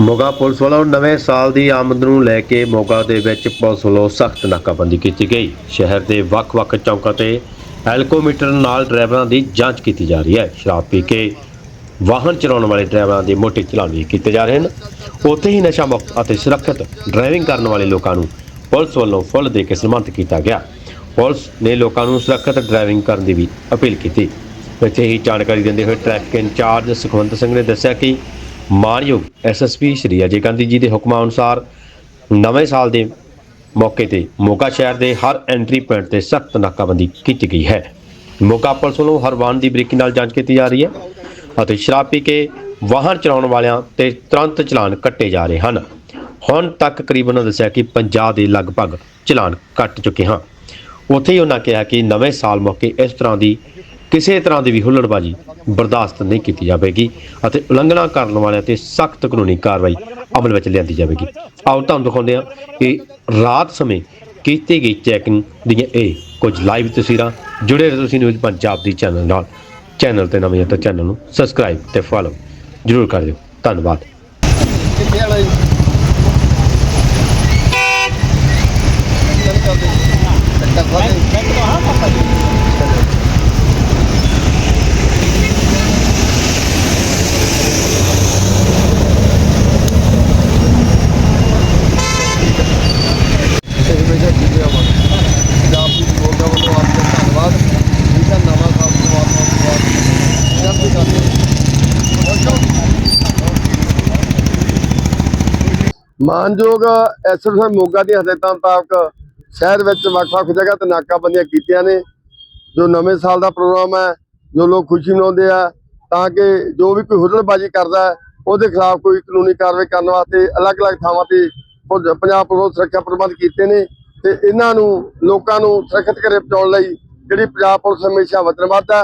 Moga police ਵੱਲੋਂ ਨਵੇਂ ਸਾਲ ਦੀ ਆਮਦ ਨੂੰ ਲੈ ਕੇ ਮੋਗਾ ਦੇ ਵਿੱਚ ਪੁਲਿਸ ਵੱਲੋਂ ਸਖਤ ਨਾਕਾਬੰਦੀ ਕੀਤੀ ਗਈ। ਸ਼ਹਿਰ ਦੇ ਵੱਖ-ਵੱਖ ਚੌਂਕਾਂ ਤੇ ਐਲਕੋਮੀਟਰ ਨਾਲ ਡਰਾਈਵਰਾਂ ਦੀ ਜਾਂਚ ਕੀਤੀ ਜਾ ਰਹੀ ਹੈ। ਸ਼ਰਾਬ ਪੀ ਕੇ ਵਾਹਨ ਚਲਾਉਣ ਵਾਲੇ ਡਰਾਈਵਰਾਂ ਦੇ ਮੋਟੇ ਚਲਾਨ ਵੀ ਕੀਤੇ ਜਾ ਰਹੇ ਹਨ। ਉੱਥੇ ਹੀ ਨਸ਼ਾ ਮੁਕਤ ਅਤੇ ਸੁਰੱਖਿਅਤ ਡਰਾਈਵਿੰਗ ਕਰਨ ਵਾਲੇ ਲੋਕਾਂ ਨੂੰ ਪੁਲਿਸ ਵੱਲੋਂ ਫੁੱਲ ਦੇ ਕੇ ਸਨਮਾਨਿਤ ਕੀਤਾ ਗਿਆ। ਪੁਲਿਸ ਨੇ ਲੋਕਾਂ ਨੂੰ ਸੁਰੱਖਿਅਤ ਡਰਾਈਵਿੰਗ ਕਰਨ ਦੀ ਵੀ ਅਪੀਲ ਕੀਤੀ। ਇੱਥੇ ਹੀ ਜਾਣਕਾਰੀ ਦਿੰਦੇ ਹੋਏ ਟ੍ਰੈਫਿਕ ਇੰਚਾਰਜ ਸੁਖਵੰਤ ਸਿੰਘ ਨੇ ਦੱਸਿਆ ਕਿ ਮਾਨਯੋਗ ਐਸਐਸਪੀ ਸ਼੍ਰੀ ਅਜੇ ਗਾਂਧੀ ਜੀ ਦੇ ਹੁਕਮਾਂ ਅਨੁਸਾਰ ਨਵੇਂ ਸਾਲ ਦੇ ਮੌਕੇ ਤੇ ਮੋਗਾ ਸ਼ਹਿਰ ਦੇ ਹਰ ਐਂਟਰੀ ਪੁਆਇੰਟ ਤੇ ਸਖਤ ਨਾਕਾਬੰਦੀ ਕੀਤੀ ਗਈ ਹੈ। ਮੋਗਾ ਪੁਲਿਸ ਵੱਲੋਂ ਹਰ ਵਾਹਨ ਦੀ ਬਰੀਕੀ ਨਾਲ ਜਾਂਚ ਕੀਤੀ ਜਾ ਰਹੀ ਹੈ ਅਤੇ ਸ਼ਰਾਬ ਪੀ ਕੇ ਵਾਹਨ ਚਲਾਉਣ ਵਾਲਿਆਂ ਤੇ ਤੁਰੰਤ ਚਲਾਨ ਕੱਟੇ ਜਾ ਰਹੇ ਹਨ। ਹੁਣ ਤੱਕ ਕਰੀਬਨ ਉਹਨਾਂ ਦੱਸਿਆ ਕਿ 50 ਦੇ ਲਗਭਗ ਚਲਾਨ ਕੱਟ ਚੁੱਕੇ ਹਾਂ। ਉੱਥੇ ਹੀ ਉਹਨਾਂ ਕਿਹਾ ਕਿ ਨਵੇਂ ਸਾਲ ਮੌਕੇ ਇਸ ਤਰ੍ਹਾਂ ਦੀ ਕਿਸੇ ਤਰ੍ਹਾਂ ਦੀ ਵੀ ਹੁੱਲੜਬਾਜੀ ਬਰਦਾਸ਼ਤ ਨਹੀਂ ਕੀਤੀ ਜਾਵੇਗੀ ਅਤੇ ਉਲੰਘਣਾ ਕਰਨ ਵਾਲਿਆਂ ਤੇ ਸਖਤ ਕਾਨੂੰਨੀ ਕਾਰਵਾਈ ਅਮਲ ਵਿੱਚ ਲਿਆਂਦੀ ਜਾਵੇਗੀ। ਆਓ ਤੁਹਾਨੂੰ ਦਿਖਾਉਂਦੇ ਹਾਂ ਕਿ ਰਾਤ ਸਮੇਂ ਕੀਤੀ ਗਈ ਚੈਕਿੰਗ ਦੀਆਂ ਇਹ ਕੁਝ ਲਾਈਵ ਤਸਵੀਰਾਂ ਜੁੜੇ ਰਹੋ ਤੁਸੀਂ ਨਿਊਜ਼ ਪੰਜਾਬ ਦੀ ਚੈਨਲ ਨਾਲ। ਚੈਨਲ ਤੇ ਨਵੇਂ ਤਾਂ ਚੈਨਲ ਨੂੰ ਸਬਸਕ੍ਰਾਈਬ ਤੇ ਫੋਲੋ ਜਰੂਰ ਕਰ ਦਿਓ। ਧੰਨਵਾਦ ਕਿੱਥੇ ਵਾਲਾ ਜੀ ਕੱਟਾ ਖੋਲੇ ਸਹੀ ਬੇਜਾ ਜੀ ਆਵਾ ਪੰਜਾਬ ਦੀ ਮੋਗਾ ਵੱਲੋਂ ਆਪ ਦਾ ਧੰਨਵਾਦ ਠੀਕ ਹੈ ਨਵਾਂ ਸਾਲ ਤੋਂ ਆਪ ਨੂੰ ਸਵਾਗਤ ਜਲਦੀ ਕਰਦੇ ਮਾਨਯੋਗ ਐਸਐਸਐਮ ਮੋਗਾ ਦੀਆਂ ਹਦਾਇਤਾਂ ਮੁਤਾਬਕ ਸ਼ਹਿਰ ਵਿੱਚ ਵੱਖ-ਵੱਖ ਜਗ੍ਹਾ ਤੇ ਨਾਕਾਬੰਦੀਆਂ ਕੀਤੀਆਂ ਨੇ। ਜੋ ਨਵੇਂ ਸਾਲ ਦਾ ਪ੍ਰੋਗਰਾਮ ਹੈ, ਜੋ ਲੋਕ ਖੁਸ਼ੀ ਮਨਾਉਂਦੇ ਆ, ਤਾਂ ਕਿ ਜੋ ਵੀ ਕੋਈ ਹੁੱਲੜਬਾਜ਼ੀ ਕਰਦਾ ਉਹਦੇ ਖਿਲਾਫ ਕੋਈ ਕਾਨੂੰਨੀ ਕਾਰਵਾਈ ਕਰਨ ਵਾਸਤੇ ਅਲੱਗ-ਅਲੱਗ ਥਾਵਾਂ ਤੇ ਪੰਜਾਬ ਪੁਲਿਸ ਸੁਰੱਖਿਆ ਪ੍ਰਬੰਧ ਕੀਤੇ ਨੇ ਤੇ ਇਹਨਾਂ ਨੂੰ, ਲੋਕਾਂ ਨੂੰ ਸੁਰੱਖਿਅਤ ਘਰੇ ਪਹੁੰਚਾਉਣ ਲਈ ਜਿਹੜੀ ਪੰਜਾਬ ਪੁਲਿਸ ਹਮੇਸ਼ਾ ਵਚਨਬੱਧ ਹੈ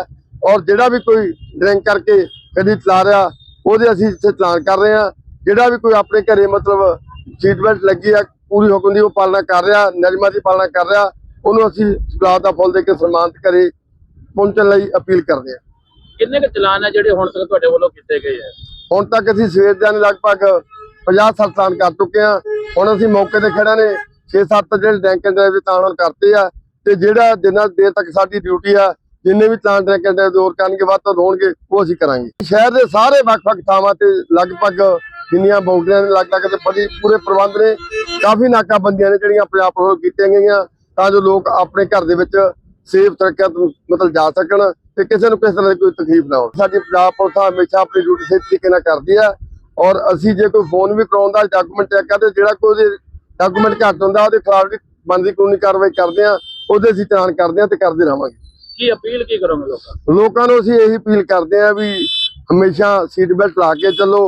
ਔਰ ਜਿਹੜਾ ਵੀ ਕੋਈ ਡਰਿੰਕ ਕਰਕੇ ਕਦੀ ਚਲਾ ਰਿਹਾ, ਉਹਦੇ ਅਸੀਂ ਇੱਥੇ ਚਲਾਨ ਕਰ ਰਹੇ ਹਾਂ। ਜਿਹੜਾ ਵੀ ਕੋਈ ਆਪਣੇ ਘਰੇ ਮਤਲਬ ਸੀਟ ਬੈਲਟ ਲੱਗੀ ਆ ਪੂਰੀ ਹੁਕਮ ਦੀ ਉਹ ਪਾਲਣਾ ਕਰ ਰਿਹਾ ਨਿਯਮਾਂ ਦੀ ਪਾਲਣਾ ਕਰ ਰਿਹਾ ਉਹਨੂੰ ਅਸੀਂ ਸਪਲਾਹ ਦਾ ਫੁੱਲ ਦੇ ਕੇ ਸਨਮਾਨਿਤ ਕਰੇ ਪਹੁੰਚਣ ਲਈ ਅਪੀਲ ਕਰਦੇ ਹਾਂ ਕਿੰਨੇ ਕੁ ਚਲਾਨ ਆ ਜਿਹੜੇ ਹੁਣ ਤੱਕ ਤੁਹਾਡੇ ਵੱਲੋਂ ਕੀਤੇ ਗਏ ਆ? ਹੁਣ ਤੱਕ ਅਸੀਂ ਸਵੇਰ ਦੇ ਲਗਭਗ 50 60 ਚਲਾਨ ਕਰ ਚੁੱਕੇ ਹਾਂ ਹੁਣ ਅਸੀਂ ਮੌਕੇ ਤੇ ਖੜਾ ਨੇ 6-7 ਜਿਹੜੇ ਡੈਂਕ ਡਰਾਈਵ ਦੇ ਚਲਾਨ ਕਰਤੇ ਆ। ਤੇ ਜਿਹੜਾ ਜਿੰਨਾ ਦੇਰ ਤੱਕ ਸਾਡੀ ਡਿਊਟੀ ਆ ਜਿੰਨੇ ਵੀ ਚਲਾਨ ਡੈਂਕ ਡਰਾਈਵ ਦੌਰ ਕਰਨਗੇ ਵੱਧ ਤੋਂ ਹੋਣਗੇ ਉਹ ਅਸੀਂ ਕਰਾਂਗੇ। ਸ਼ਹਿਰ ਦੇ ਸਾਰੇ ਵੱਖ-ਵੱਖ ਥਾਵਾਂ ਤੇ ਲਗਭਗ ਜਿੰਨੀਆਂ ਬਾਉਂਡਰੀਆਂ ਨੇ ਲੱਗ-ਲੱਗ ਤੇ ਬੜੀ ਪੂਰੇ ਪ੍ਰਬੰਧ ਨੇ ਕਾਫੀ ਨਾਕਾਬੰਦੀਆਂ ਨੇ ਜਿਹੜੀਆਂ ਪੰਜਾਬ ਵੱਲੋਂ ਕੀਤੀਆਂ ਗਈਆਂ ਤਾਂ ਜੋ ਲੋਕ ਆਪਣੇ ਘਰ ਦੇ ਵਿੱਚ ਸੇਫ ਤਰੀਕੇ ਤੋਂ ਮਤਲਬ ਜਾ ਸਕਣ ਤੇ ਕਿਸੇ ਨੂੰ ਕਿਸੇ ਤਰ੍ਹਾਂ ਦੀ ਕੋਈ ਤਕਲੀਫ ਨਾ ਹੋਵੇ ਸਾਡੀ ਪੰਜਾਬ ਪੁਲਿਸ ਹਮੇਸ਼ਾ ਆਪਣੀ ਡਿਊਟੀ ਸਹੀ ਤਰੀਕੇ ਨਾਲ ਕਰਦੀ ਆ ਔਰ ਅਸੀਂ ਜੇ ਕੋਈ ਫੋਨ ਵੀ ਕਰਾਉਂਦਾ ਡਾਕੂਮੈਂਟ ਚੈੱਕ ਕਰਦੇ ਜਿਹੜਾ ਕੋਈ ਉਹਦੇ ਡਾਕੂਮੈਂਟ ਘੱਟ ਹੁੰਦਾ ਉਹਦੇ ਖਿਲਾਫ ਵੀ ਬਣਦੀ ਕਾਨੂੰਨੀ ਕਾਰਵਾਈ ਕਰਦੇ ਆ ਉਹਦੇ ਅਸੀਂ ਚਲਾਨ ਕਰਦੇ ਆ ਤੇ ਕਰਦੇ ਰਹਾਂਗੇ ਕੀ ਅਪੀਲ ਕੀ ਕਰੋਗੇ ਲੋਕਾਂ? ਲੋਕਾਂ ਨੂੰ ਅਸੀਂ ਇਹੀ ਅਪੀਲ ਕਰਦੇ ਆ ਵੀ ਹਮੇਸ਼ਾ ਸੀਟ ਬੈਲਟ ਲਾ ਕੇ ਚੱਲੋ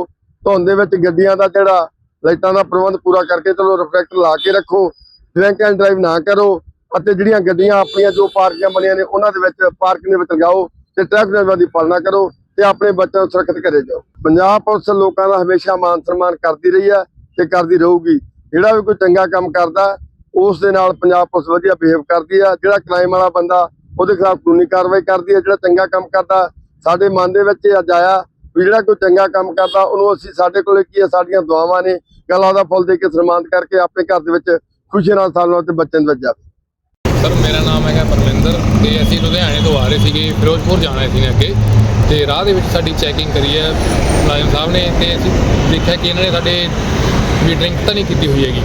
ਧੁੰਦ ਦੇ ਵਿੱਚ ਗੱਡੀਆਂ ਦਾ ਜਿਹੜਾ ਲਾਈਟਾਂ ਦਾ ਪ੍ਰਬੰਧ ਪੂਰਾ ਕਰਕੇ ਚਲੋ ਰਿਫਲੈਕਟਰ ਲਾ ਕੇ ਰੱਖੋ ਡਰਿੰਕ ਐਂਡ ਡਰਾਈਵ ਨਾ ਕਰੋ ਅਤੇ ਜਿਹੜੀਆਂ ਗੱਡੀਆਂ ਆਪਣੀਆਂ ਜੋ ਪਾਰਕਾਂ ਬਣੀਆਂ ਨੇ ਉਹਨਾਂ ਦੇ ਵਿੱਚ ਪਾਰਕਿੰਗ ਦੇ ਵਿੱਚ ਲਗਾਓ ਤੇ ਟ੍ਰੈਫਿਕ ਨਿਯਮਾਂ ਦੀ ਪਾਲਣਾ ਕਰੋ ਤੇ ਆਪਣੇ ਬੱਚਿਆਂ ਨੂੰ ਸੁਰੱਖਿਅਤ ਕਰੇ ਜਾਓ। ਪੰਜਾਬ ਪੁਲਿਸ ਲੋਕਾਂ ਦਾ ਹਮੇਸ਼ਾ ਮਾਨ ਸਨਮਾਨ ਕਰਦੀ ਰਹੀ ਹੈ ਤੇ ਕਰਦੀ ਰਹੂਗੀ। ਜਿਹੜਾ ਵੀ ਕੋਈ ਚੰਗਾ ਕੰਮ ਕਰਦਾ, ਉਸ ਦੇ ਨਾਲ ਪੰਜਾਬ ਪੁਲਿਸ ਵਧੀਆ ਬਿਹੇਵ ਕਰਦੀ ਆ ਜਿਹੜਾ ਕ੍ਰਾਈਮ ਵਾਲਾ ਬੰਦਾ, ਉਹਦੇ ਖਿਲਾਫ ਕਾਨੂੰਨੀ ਕਾਰਵਾਈ ਕਰਦੀ ਹੈ। ਜਿਹੜਾ ਚੰਗਾ ਕੰਮ ਕਰਦਾ, ਸਾਡੇ ਮਨ ਦੇ ਵਿੱਚ ਇਹ ਅੱਜ ਆਇਆ ਵੀ ਜਿਹੜਾ ਕੋਈ ਚੰਗਾ ਕੰਮ ਕਰਦਾ, ਉਹਨੂੰ ਅਸੀਂ ਸਾਡੇ ਕੋਲੇ ਕੀ ਹੈ ਸਾਡੀਆਂ ਦੁਆਵਾਂ ਨੇ, ਗਲਾ ਦਾ ਫੁੱਲ ਦੇ ਕੇ ਸਨਮਾਨਿਤ ਕਰਕੇ ਆਪਣੇ ਘਰ ਦੇ ਵਿੱਚ ਖੁਸ਼ੀ ਨਾਲ ਸਾਲਾਂ ਤੇ ਬੱਚਿਆਂ ਦੇ ਵਿੱਚ ਜਾਵੇ ਸਰ, ਮੇਰਾ ਨਾਮ ਹੈਗਾ ਪਰਮਿੰਦਰ ਤੇ ਅਸੀਂ ਲੁਧਿਆਣੇ ਤੋਂ ਆ ਰਹੇ ਸੀਗੇ, ਫਿਰੋਜ਼ਪੁਰ ਜਾਣਾ ਸੀ ਅੱਗੇ। ਤੇ ਰਾਹ ਦੇ ਵਿੱਚ ਸਾਡੀ ਚੈਕਿੰਗ ਕਰੀ ਹੈ, ਮੁਲਾਜ਼ਮ ਸਾਹਿਬ ਨੇ ਤੇ ਅਸੀਂ ਦੇਖਿਆ ਕਿ ਇਹਨਾਂ ਨੇ ਸਾਡੇ ਵੀ ਡਰਿੰਕ ਤਾਂ ਨਹੀਂ ਕੀਤੀ ਹੋਈ ਹੈਗੀ।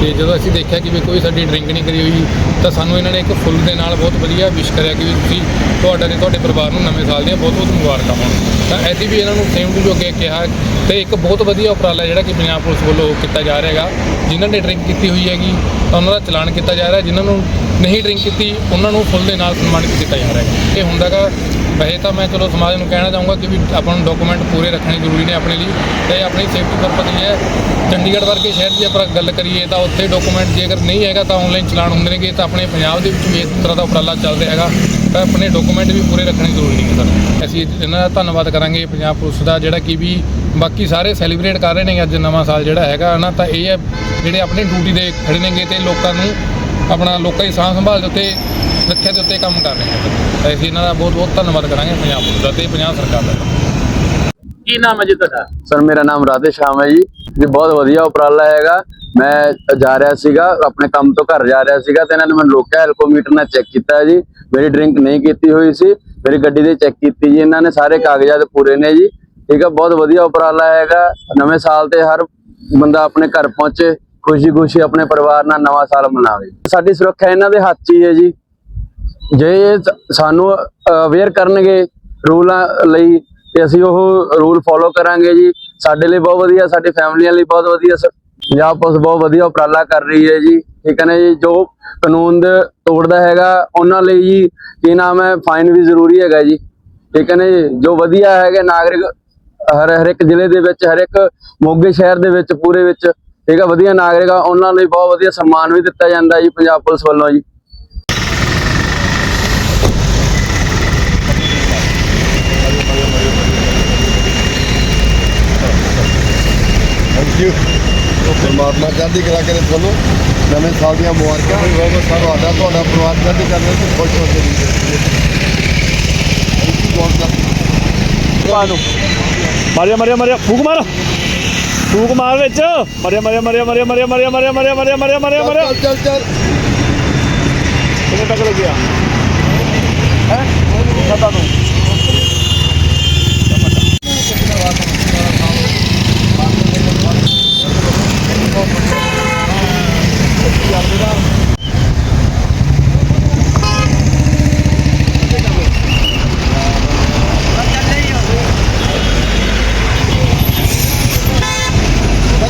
ਤੇ ਜਦੋਂ ਅਸੀਂ ਦੇਖਿਆ ਕਿ ਵੀ ਕੋਈ ਸਾਡੀ ਡਰਿੰਕ ਨਹੀਂ ਕਰੀ ਹੋਈ, ਤਾਂ ਸਾਨੂੰ ਇਹਨਾਂ ਨੇ ਇੱਕ ਫੁੱਲ ਦੇ ਨਾਲ ਬਹੁਤ ਵਧੀਆ ਵਿਸ਼ ਕਰਿਆ ਕਿ ਵੀ ਤੁਸੀਂ ਤੁਹਾਡਾ ਤੇ ਤੁਹਾਡੇ ਪਰਿਵਾਰ ਨੂੰ ਨਵੇਂ ਸਾਲ ਦੀਆਂ ਬਹੁਤ ਬਹੁਤ ਮੁਬਾਰਕਾਂ ਹੋਣ। ਤਾਂ ਅਸੀਂ ਵੀ ਇਹਨਾਂ ਨੂੰ ਸੇਮ ਟੂ ਜੋ ਅੱਗੇ ਕਿਹਾ ਤੇ ਇੱਕ ਬਹੁਤ ਵਧੀਆ ਉਪਰਾਲਾ ਜਿਹੜਾ ਕਿ ਪੰਜਾਬ ਪੁਲਿਸ ਵੱਲੋਂ ਕੀਤਾ ਜਾ ਰਿਹਾ ਹੈਗਾ। ਜਿਨ੍ਹਾਂ ਨੇ ਡਰਿੰਕ ਕੀਤੀ ਹੋਈ ਹੈਗੀ, ਤਾਂ ਉਹਨਾਂ ਦਾ ਚਲਾਨ ਕੀਤਾ ਜਾ ਰਿਹਾ। ਜਿਨ੍ਹਾਂ ਨੂੰ ਨਹੀਂ ਡਰਿੰਕ ਕੀਤੀ, ਉਹਨਾਂ ਨੂੰ ਫੁੱਲ ਦੇ ਨਾਲ ਸਨਮਾਨਿਤ ਕੀਤਾ ਜਾ ਰਿਹਾ ਹੈ ਇਹ ਹੁੰਦਾਗਾ ਵੈਸੇ ਤਾਂ ਮੈਂ ਚਲੋ ਸਮਾਜ ਨੂੰ ਕਹਿਣਾ ਚਾਹੂੰਗਾ ਕਿ ਵੀ ਆਪਾਂ ਨੂੰ ਡਾਕੂਮੈਂਟ ਪੂਰੇ ਰੱਖਣੇ ਜ਼ਰੂਰੀ ਨੇ ਆਪਣੇ ਲਈ ਤੇ ਆਪਣੀ ਸੇਫਟੀ ਪਰਪਸ ਲਈ ਹੈ। ਚੰਡੀਗੜ੍ਹ ਵਰਗੇ ਸ਼ਹਿਰ ਦੀ ਆਪਾਂ ਗੱਲ ਕਰੀਏ ਤਾਂ ਉੱਥੇ ਡਾਕੂਮੈਂਟ ਜੇ ਅਗਰ ਨਹੀਂ ਹੈਗਾ ਤਾਂ ਆਨਲਾਈਨ ਚਲਾਨ ਹੁੰਦੇ ਨੇਗੇ, ਤਾਂ ਆਪਣੇ ਪੰਜਾਬ ਦੇ ਵਿੱਚ ਵੀ ਇਸ ਤਰ੍ਹਾਂ ਦਾ ਉਪਰਾਲਾ ਚੱਲ ਰਿਹਾ ਹੈਗਾ। ਤਾਂ ਆਪਣੇ ਡਾਕੂਮੈਂਟ ਵੀ ਪੂਰੇ ਰੱਖਣੇ ਜ਼ਰੂਰੀ ਨੇ ਸਰ। ਅਸੀਂ ਇਹਨਾਂ ਦਾ ਧੰਨਵਾਦ ਕਰਾਂਗੇ ਪੰਜਾਬ ਪੁਲਿਸ ਦਾ, ਜਿਹੜਾ ਕਿ ਵੀ ਬਾਕੀ ਸਾਰੇ ਸੈਲੀਬ੍ਰੇਟ ਕਰ ਰਹੇ ਨੇ ਅੱਜ ਨਵਾਂ ਸਾਲ ਜਿਹੜਾ ਹੈਗਾ ਨਾ ਤਾਂ ਇਹ ਹੈ ਜਿਹੜੇ ਆਪਣੀ ਡਿਊਟੀ ਦੇ ਖੜੇ ਨੇਗੇ ਤੇ ਲੋਕਾਂ ਨੂੰ ਆਪਣਾ ਲੋਕਾਂ ਦੀ ਸਾਂਭ ਸੰਭਾਲ ਦੇ ਉੱਤੇ ਰੱਖਿਆ ਦੇ ਉੱਤੇ ਕੰਮ ਕਰ ਰਹੇ ਤਾਂ ਅਸੀਂ ਇਹਨਾਂ ਦਾ ਬਹੁਤ ਬਹੁਤ ਧੰਨਵਾਦ ਕਰਾਂਗੇ ਪੰਜਾਬ ਪੁਲਿਸ ਦਾ ਤੇ ਪੰਜਾਬ ਸਰਕਾਰ ਦਾ। ਕੀ ਨਾਮ ਹੈ ਜੀ ਤੁਹਾਡਾ? ਸਰ ਮੇਰਾ ਨਾਮ ਰਾਧੇ ਸ਼ਾਮ ਹੈ ਜੀ। ਜੀ ਬਹੁਤ ਵਧੀਆ ਉਪਰਾਲਾ ਹੈਗਾ। ਮੈਂ ਜਾ ਰਿਹਾ ਸੀਗਾ ਆਪਣੇ ਕੰਮ ਤੋਂ ਘਰ ਜਾ ਰਿਹਾ ਸੀਗਾ ਤੇ ਇਹਨਾਂ ਨੇ ਮੈਨੂੰ ਰੋਕਿਆ ਐਲਕੋਮੀਟਰ ਨਾਲ ਚੈੱਕ ਕੀਤਾ ਜੀ। ਮੇਰੀ ਡਰਿੰਕ ਨਹੀਂ ਕੀਤੀ ਹੋਈ ਸੀ ਮੇਰੀ ਗੱਡੀ ਦੇ ਚੈੱਕ ਕੀਤੀ ਜੀ। ਇਹਨਾਂ ਨੇ ਸਾਰੇ ਕਾਗਜ਼ਾਤ ਪੂਰੇ ਨੇ ਜੀ। ਠੀਕ ਹੈ ਬਹੁਤ ਵਧੀਆ ਉਪਰਾਲਾ ਹੈਗਾ। ਨਵੇਂ ਸਾਲ ਤੇ ਹਰ ਬੰਦਾ ਆਪਣੇ ਘਰ ਪਹੁੰਚੇ ਖੁਸ਼ੀ-ਖੁਸ਼ੀ ਆਪਣੇ ਪਰਿਵਾਰ ਨਾਲ ਨਵਾਂ ਸਾਲ ਮਨਾਵੇ। ਸਾਡੀ ਸੁਰੱਖਿਆ ਇਹਨਾਂ ਦੇ ਹੱਥ 'ਚ ਹੀ ਹੈ ਜੀ। ਜੇ ਇਹ ਸਾਨੂੰ ਅਵੇਅਰ ਕਰਨਗੇ ਰੂਲਾਂ ਲਈ, ਤੇ ਅਸੀਂ ਉਹ ਰੂਲ ਫੋਲੋ ਕਰਾਂਗੇ ਜੀ। ਸਾਡੇ ਲਈ ਬਹੁਤ ਵਧੀਆ, ਸਾਡੀ ਫੈਮਲੀਆਂ ਲਈ ਬਹੁਤ ਵਧੀਆ ਪੰਜਾਬ ਪੁਲਿਸ ਬਹੁਤ ਵਧੀਆ ਉਪਰਾਲਾ ਕਰ ਰਹੀ ਹੈ ਜੀ। ਠੀਕ ਹੈ ਨਾ ਜੀ? ਜੋ ਕਾਨੂੰਨ ਦੇ ਤੋੜਦਾ ਹੈਗਾ, ਉਹਨਾਂ ਲਈ ਜੀ, ਕੀ ਨਾਮ ਹੈ ਫਾਈਨ ਵੀ ਜ਼ਰੂਰੀ ਹੈਗਾ ਜੀ। ਠੀਕ ਹੈ ਨਾ ਜੀ? ਜੋ ਵਧੀਆ ਹੈਗੇ ਨਾਗਰਿਕ, ਹਰ ਹਰ ਇੱਕ ਜ਼ਿਲ੍ਹੇ ਦੇ ਵਿੱਚ, ਹਰ ਇੱਕ ਮੋਗੇ ਸ਼ਹਿਰ ਦੇ ਵਿੱਚ, ਪੂਰੇ ਵਿੱਚ, ਠੀਕ ਹੈ, ਵਧੀਆ ਨਾਗਰਿਕ ਆ, ਉਹਨਾਂ ਲਈ ਬਹੁਤ ਵਧੀਆ ਸਨਮਾਨ ਵੀ ਦਿੱਤਾ ਜਾਂਦਾ ਜੀ ਪੰਜਾਬ ਪੁਲਿਸ ਵੱਲੋਂ ਜੀ। ਥੈਂਕ ਯੂ ਪਰਮਾਤਮਾ ਚੜ੍ਹਦੀ ਕਲਾ ਕਰੇ ਤੁਹਾਨੂੰ ਨਵੇਂ ਸਾਲ ਦੀਆਂ ਮੁਬਾਰਕਾਂ ਬਹੁਤ ਤੁਹਾਡਾ ਤੁਹਾਡਾ ਪਰਿਵਾਰ ਚੜ੍ਹਦੀ ਕਲਾ ਵਿੱਚ ਖੁਸ਼ ਹੋ ਕੇ ਮਾਰਿਆ ਮਾਰਿਆ ਮਾਰਿਆ ਫੂਕ ਮਾਰ ਫੂਕ ਮਾਰ ਵਿੱਚ ਮਾਰਿਆ ਮਾਰਿਆ ਮਾਰਿਆ ਮਾਰਿਆ ਮਾਰਿਆ ਮਾਰਿਆ ਮਾਰਿਆ ਮਾਰਿਆ ਮਾਰਿਆ ਮਾਰਿਆ ਮਾਰਿਆ ਮਾਰਿਆ ਚੱਲ ਚੱਲ ਚੱਲ ਕਿੰਨੇ ਤੱਕ ਲੱਗਿਆ ਹੈ ਪਤਾ ਨੂੰ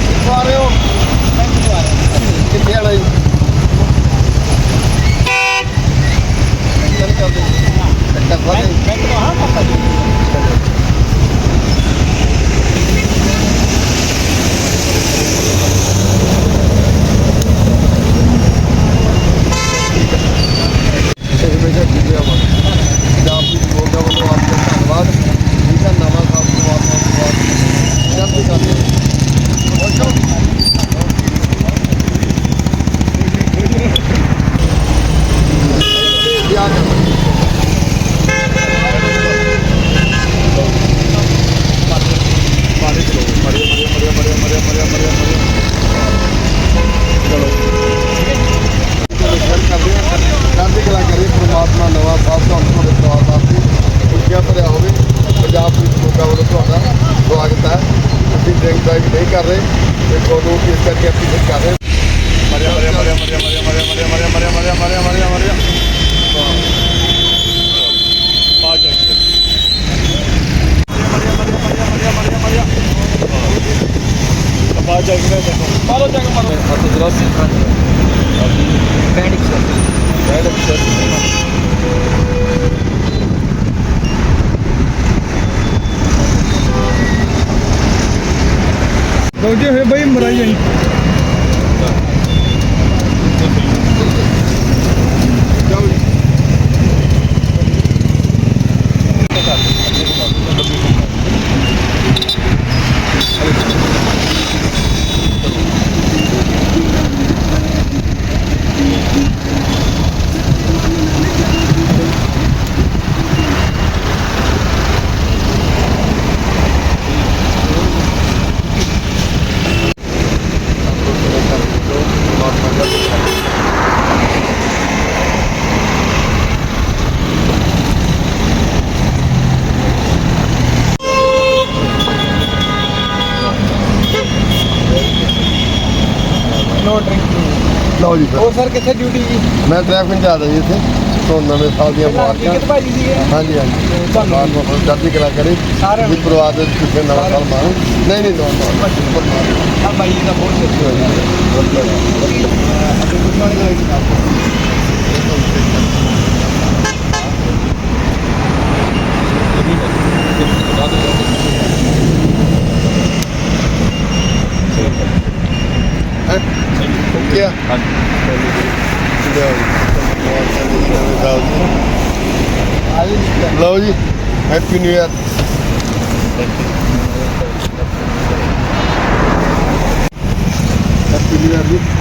ਕਿੱਥੋਂ ਆ ਰਹੇ ਹੋ ਕਿੱਥੇ ਆਣਾ ਜੀ ਚੱਲ ਕਰਦੇ ਟੱਕਰ ਫਾਦੇ ਇਹ ਬੇਟਾ ਜਿੱਦਿਆ ਵਾ ਪੰਜਾਬ ਦੀ ਬੋਲਦਾ ਵੱਲੋਂ ਆਪ ਦਾ ਧੰਨਵਾਦ ਠੀਕ ਹੈ ਨਵਾਂ ਸਾਲ ਤੋਂ ਆਪ ਦਾ ਧੰਨਵਾਦ ਜਲਦੀ ਕਰਦੇ ਯਾਦ ਚੜ੍ਹਦੀ ਕਲਾ ਨਵਾਂ ਸਾਹਿਬ ਤੁਹਾਨੂੰ ਤੁਹਾਡੇ ਪਰਿਵਾਰ ਵਾਸਤੇ ਖੁਸ਼ੀਆਂ ਭਰਿਆ ਹੋਵੇ ਪੰਜਾਬ ਪੁਲਿਸ ਮੋਗਾ ਵੱਲੋਂ ਤੁਹਾਡਾ ਸਵਾਗਤ ਹੈ ਅਸੀਂ ਡਰਿੰਕ ਡਰਾਈਵ ਨਹੀਂ ਕਰ ਰਹੇ ਤੇ ਤੁਹਾਨੂੰ ਇਸ ਕਰਕੇ ਅਸੀਂ ਕਰ ਰਹੇ ਮਰਿਆ ਮਰਿਆ ਮਰਿਆ ਮਰਿਆ ਮਰਿਆ ਮਰਿਆ ਮਰਿਆ ਮਰਿਆ ਮਰਿਆ ਮਰਿਆ ਮਰਿਆ ਮਰਿਆ ਮਾਰੋ ਜੱਗ ਮਾਰੋ 884 ਹਾਂਜੀ ਬੈਂਡ ਸਰ ਬੈਂਡ ਸਰ ਲੋ ਜੀ ਹੋਏ ਬਈ ਮਰਾਈ ਆਈ ਲਓ ਜੀ ਫਿਰ। ਉਹ ਸਰ ਕਿੱਥੇ ਡਿਊਟੀ ਜੀ? ਮੈਂ ਟ੍ਰੈਫਿਕ ਇੰਚਾਰਜ ਹਾਂ ਜੀ ਇੱਥੇ ਤੁਹਾਨੂੰ ਨਵੇਂ ਸਾਲ ਦੀਆਂ ਮੁਬਾਰਕਾਂ। ਕਿਤ ਭਾਜੀ ਦੀ ਹੈ ਹਾਂਜੀ। ਹਾਂਜੀ ਧੰਨਵਾਦ ਬਹੁਤ ਚੜ੍ਹਦੀ ਕਲਾ ਕਰੇ ਸਾਰਿਆਂ ਵੀ ਪਰਿਵਾਰ ਦੇ ਵਿੱਚ ਕਿਸੇ ਨਵਾਂ ਸਾਲ ਮਾਣੋ ਨਹੀਂ ਨਹੀਂ ਨਵਾਂ ਸਾਲ ਆ ਬਾਈ ਦਾ ਬਹੁਤ ਸ਼ੁਕਰੀਆ। ਅੱਗੇ good morning Lauji, Happy New Year. Happy New Year.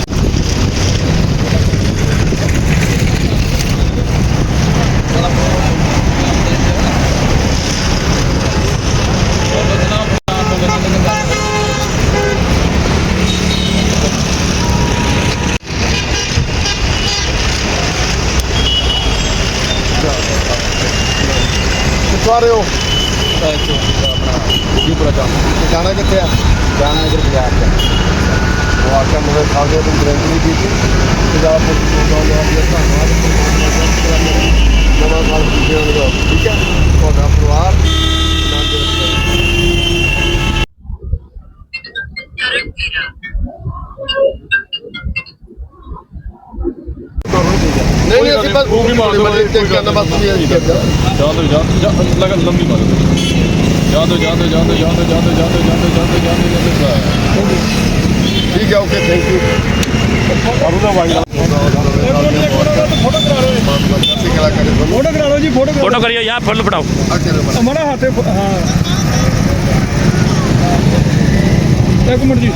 Oke, ਦਾ। ਤੇ ਜਾਣਾ ਕਿੱਥੇ ਆ? ਜਾਣਾ ਇਧਰ ਬਾਜ਼ਾਰ ਦਾ ਉਹ ਆ ਕੇ ਮੇਰੇ ਖਾਲ ਦੇ ਤੋਂ ਡਰਿੰਕ ਨਹੀਂ ਕੀਤੀ ਪੰਜਾਬ ਪੁਲਿਸ ਨੂੰ ਬਹੁਤ ਬਹੁਤ ਧੰਨਵਾਦ ਨਵਾਂ ਸਾਲ ਖੁਸ਼ੀ ਹੋਵੇ ਠੀਕ ਹੈ ਤੁਹਾਡਾ ਪਰਿਵਾਰ ਨਹੀਂ ਨਹੀਂ ਅਸੀਂ ਬਸ ਉਹ ਵੀ ਮਾਰ ਦੋ ਬਸ ਨਹੀਂ ਅਸੀਂ ਕਰਦਾ ਜਾ ਤੋ ਜਾ। ਲੰਮੀ ਮਾਰ ਜਾ ਦੋ ਜਾ ਦੋ ਜਾ ਦੋ ਜਾ ਦੋ ਜਾ ਦੋ ਜਾ ਦੋ ਜਾ ਦੋ ਜਾ ਦੋ ਜਾ ਦੋ ਜਾ ਦੋ ਠੀਕ ਹੈ ਓਕੇ ਥੈਂਕ ਯੂ ਅਰੂ ਦਾ ਵਾਈਡ ਫੋਟੋ ਕਰਾ ਲਓ ਅਸੀਂ ਕਲਾ ਕਰੇ ਤੁਹਾਨੂੰ ਫੋਟੋ ਕਰਾ ਲਓ ਜੀ ਫੋਟੋ ਕਰਾ ਫੋਟੋ ਕਰਿਓ ਯਾਰ ਫੁੱਲ ਫੜਾਓ ਅੱਗੇ ਲੈ ਲਓ ਮੜਾ ਹੱਥੇ ਹਾਂ ਇੱਕ ਮਿੰਟ ਜੀ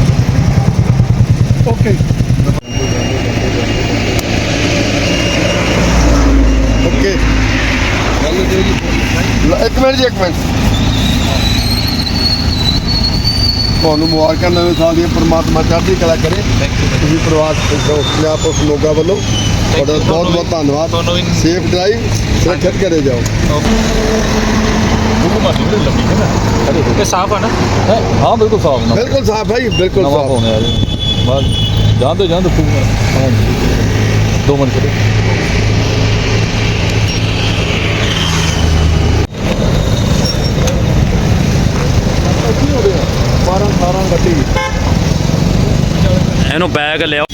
ਓਕੇ ਓਕੇ ਲ- ਇੱਕ ਮਿੰਟ ਜੀ ਇੱਕ ਮਿੰਟ ਤੁਹਾਨੂੰ ਮੁਬਾਰਕਾਂ ਨਵੇਂ ਸਾਲ ਦੀਆਂ ਪ੍ਰਮਾਤਮਾ ਚੜ੍ਹਦੀ ਕਲਾ ਕਰੇ। ਤੁਸੀਂ ਪ੍ਰਵਾਸ ਪੰਜਾਬ ਪੁਲਿਸ ਮੋਗਾ ਵੱਲੋਂ। ਤੁਹਾਡਾ ਬਹੁਤ ਬਹੁਤ ਧੰਨਵਾਦ। ਸੇਫ ਡਰਾਈਵ ਸੁਰੱਖਿਅਤ ਕਰੇ ਜਾਓ। ਉਹ ਮਾਰੀ ਬੜੀ ਲੰਮੀ ਹੈ ਨਾ। ਤੇ ਸਾਫ਼ ਆ ਨਾ? ਹਾਂ ਬਿਲਕੁਲ ਸਾਫ਼ ਨਾ। ਬਿਲਕੁਲ ਸਾਫ਼ ਹੈ ਜੀ ਬਿਲਕੁਲ ਸਾਫ਼। ਯਾਰ ਬਸ ਜਾਣ ਦੋ ਜਾਣ ਦੋ ਫੂਕ ਮਾਰ ਹਾਂ ਦੋ ਮਿੰਟ ਖੜੇ। 18 ਗੱਡੀ। ਇਹਨੂੰ ਬੈਗ ਲਿਆ